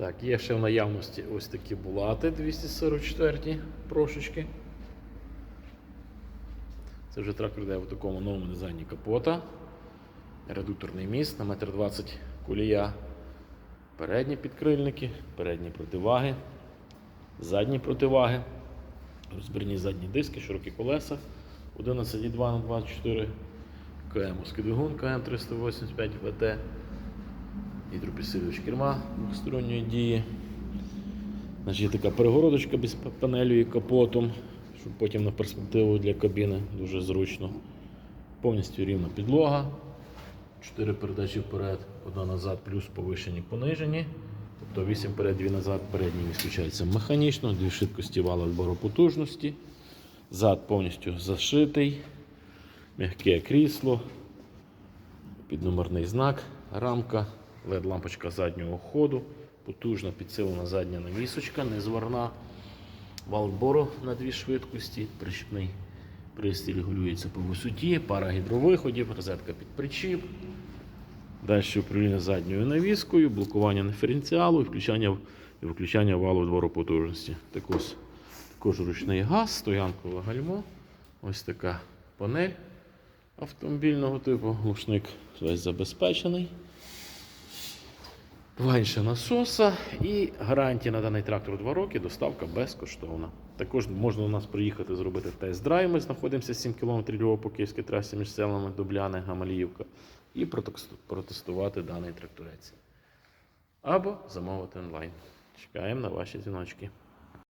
Так, є ще в наявності ось такі булати 244 прошечки. Це вже трактор йде в такому новому дизайні капота. Редукторний міст на 1,20 м кулія. Передні підкрильники, передні противаги, задні противаги, розбірні задні диски, широкі колеса 11,2 на 24 КМ двигун КМ385 ВТ. Гідропідсилювач керма двосторонньої дії. Значить, є така перегородочка без панелю і капотом, щоб потім на перспективу для кабіни дуже зручно. Повністю рівна підлога. 4 передачі вперед, одна назад, плюс повишені понижені. Тобто 8 вперед, 2 назад, передній відключається механічно, дві швидкості вала потужності. Зад повністю зашитий, м'яке крісло, підномерний знак, рамка, led лампочка заднього ходу, потужна підсилена задня навісочка, незварна, вал відбору на дві швидкості, прищепний пристрій регулюється по висоті, пара гідровиходів, розетка під причіп. Далі управління задньою навіскою, блокування диференціалу і включання, виключання валу двору потужності. Також, також ручний газ, стоянкове гальмо. Ось така панель автомобільного типу. Глушник весь забезпечений. Два інші насоса і гарантія на даний трактор 2 роки, доставка безкоштовна. Також можна у нас приїхати зробити тест-драйв. Ми знаходимося 7 км Львова по київській трасі між селами Дубляни, Гамаліївка. І протестувати даний тракторець. Або замовити онлайн. Чекаємо на ваші дзвіночки.